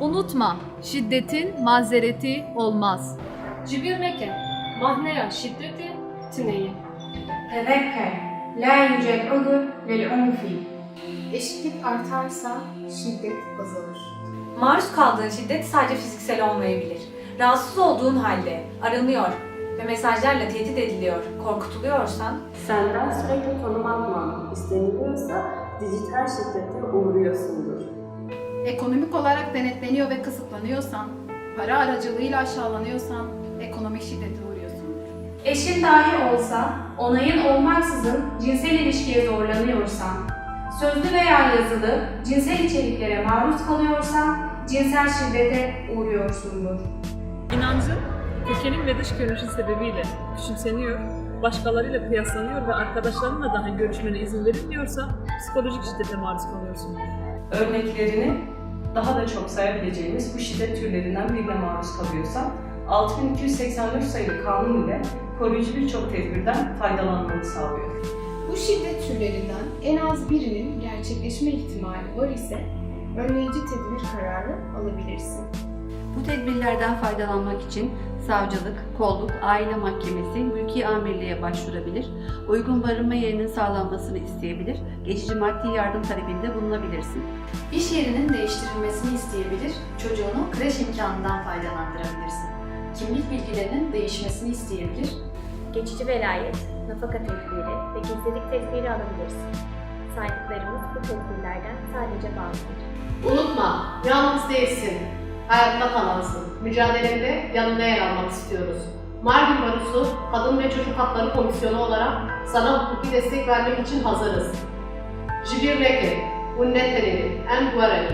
Unutma, şiddetin mazereti olmaz. Cibir neke, mahneye şiddeti tüneyi. Tezekke, la yücel udu lil unfi. Eşitlik artarsa şiddet azalır. Maruz kaldığın şiddet sadece fiziksel olmayabilir. Rahatsız olduğun halde aranıyor ve mesajlarla tehdit ediliyor, korkutuluyorsan... Senden sürekli konum alman isteniliyorsa dijital şiddete uğruyorsundur. Ekonomik olarak denetleniyor ve kısıtlanıyorsan, para aracılığıyla aşağılanıyorsan ekonomik şiddete uğruyorsundur. Eşin dahi olsa onayın olmaksızın cinsel ilişkiye zorlanıyorsan, sözlü veya yazılı cinsel içeriklere maruz kalıyorsan cinsel şiddete uğruyorsundur. İnancın, kökenin ve dış görünüşün sebebiyle küçümseniyor, başkalarıyla kıyaslanıyor ve arkadaşlarınla dahi görüşmene izin verilmiyorsa psikolojik şiddete maruz kalıyorsun. Örneklerini daha da çok sayabileceğimiz bu şiddet türlerinden birine maruz kalıyorsan 6284 sayılı kanun ile koruyucu birçok tedbirden faydalanmanı sağlıyor. Bu şiddet türlerinden en az birinin gerçekleşme ihtimali var ise önleyici tedbir kararı alabilirsin. Bu tedbirlerden faydalanmak için savcılık, kolluk, aile mahkemesi, mülki amirliğe başvurabilir, uygun barınma yerinin sağlanmasını isteyebilir, geçici maddi yardım talebinde bulunabilirsin. İş yerinin değiştirilmesini isteyebilir, çocuğunu kreş imkanından faydalandırabilirsin. Kimlik bilgilerinin değişmesini isteyebilir, geçici velayet, nafaka tedbiri ve gizlilik tedbiri alabilirsin. Saydıklarımız bu tedbirlerden sadece bazıları. Unutma, yalnız değilsin. Hayatta kalansın. Mücadelede yanında yer almak istiyoruz. Mardin Barosu Kadın ve Çocuk Hakları Komisyonu olarak sana hukuki destek vermek için hazırız. Jibir Reke, Unnetenini, En Guarani,